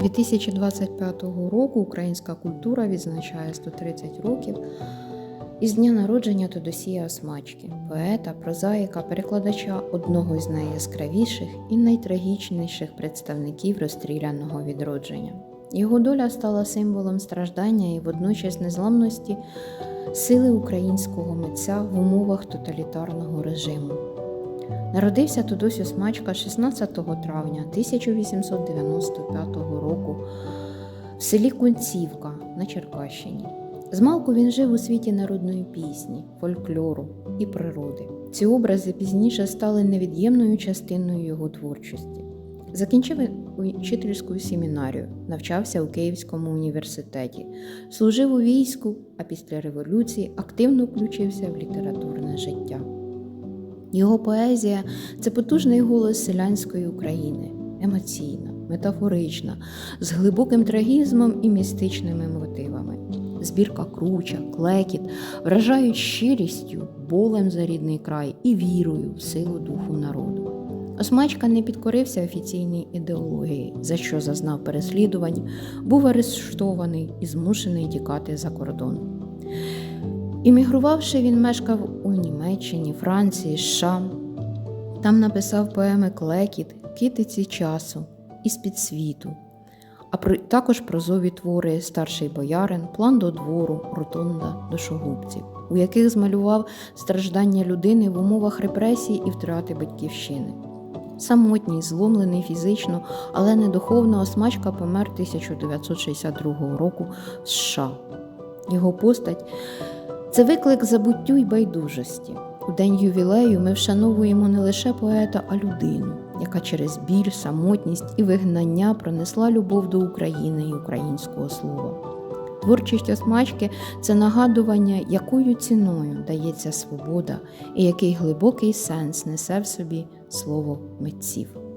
2025 року українська культура відзначає 130 років із дня народження Тодосія Осмачки, поета, прозаїка, перекладача одного з найяскравіших і найтрагічніших представників розстріляного відродження. Його доля стала символом страждання і водночас незламності сили українського митця в умовах тоталітарного режиму. Народився Тодось Осмачка 16 травня 1895 року в селі Концівка на Черкащині. Змалку він жив у світі народної пісні, фольклору і природи. Ці образи пізніше стали невід'ємною частиною його творчості. Закінчив учительську семінарію, навчався у Київському університеті, служив у війську, а після революції активно включився в літературне життя. Його поезія це потужний голос селянської України, емоційна, метафорична, з глибоким трагізмом і містичними мотивами. Збірка круча, клекіт вражають щирістю, болем за рідний край і вірою в силу духу народу. Осмачка не підкорився офіційній ідеології, за що зазнав переслідувань, був арештований і змушений тікати за кордон. Іммігрувавши, він мешкав у Німеччині, Франції, США. Там написав поеми Клекіт, Китиці часу і з-під світу, а про- також прозові твори Старший боярин, План до двору, Ротонда душогубців, у яких змалював страждання людини в умовах репресій і втрати батьківщини. Самотній, зломлений фізично, але не духовно, Осмачка помер 1962 року в США. Його постать це виклик забуттю й байдужості. У день ювілею ми вшановуємо не лише поета, а людину, яка через біль, самотність і вигнання пронесла любов до України і українського слова. Творчість осмачки це нагадування, якою ціною дається свобода і який глибокий сенс несе в собі слово митців.